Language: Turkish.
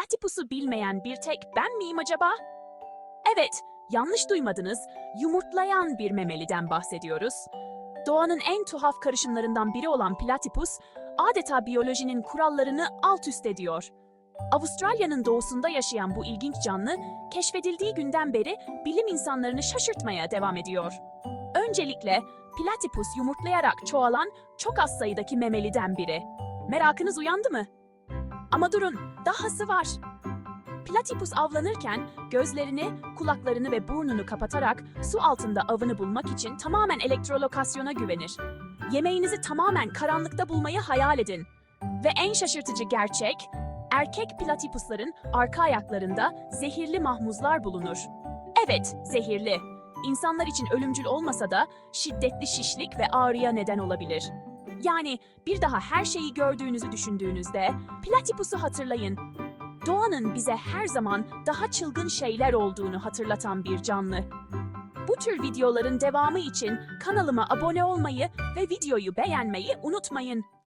Platypus'u bilmeyen bir tek ben miyim acaba? Evet, yanlış duymadınız. Yumurtlayan bir memeliden bahsediyoruz. Doğanın en tuhaf karışımlarından biri olan Platypus, adeta biyolojinin kurallarını alt üst ediyor. Avustralya'nın doğusunda yaşayan bu ilginç canlı, keşfedildiği günden beri bilim insanlarını şaşırtmaya devam ediyor. Öncelikle Platypus yumurtlayarak çoğalan çok az sayıdaki memeliden biri. Merakınız uyandı mı? Ama durun, dahası var. Platypus avlanırken gözlerini, kulaklarını ve burnunu kapatarak su altında avını bulmak için tamamen elektrolokasyona güvenir. Yemeğinizi tamamen karanlıkta bulmayı hayal edin. Ve en şaşırtıcı gerçek, erkek platypusların arka ayaklarında zehirli mahmuzlar bulunur. Evet, zehirli. İnsanlar için ölümcül olmasa da şiddetli şişlik ve ağrıya neden olabilir. Yani bir daha her şeyi gördüğünüzü düşündüğünüzde platypusu hatırlayın. Doğanın bize her zaman daha çılgın şeyler olduğunu hatırlatan bir canlı. Bu tür videoların devamı için kanalıma abone olmayı ve videoyu beğenmeyi unutmayın.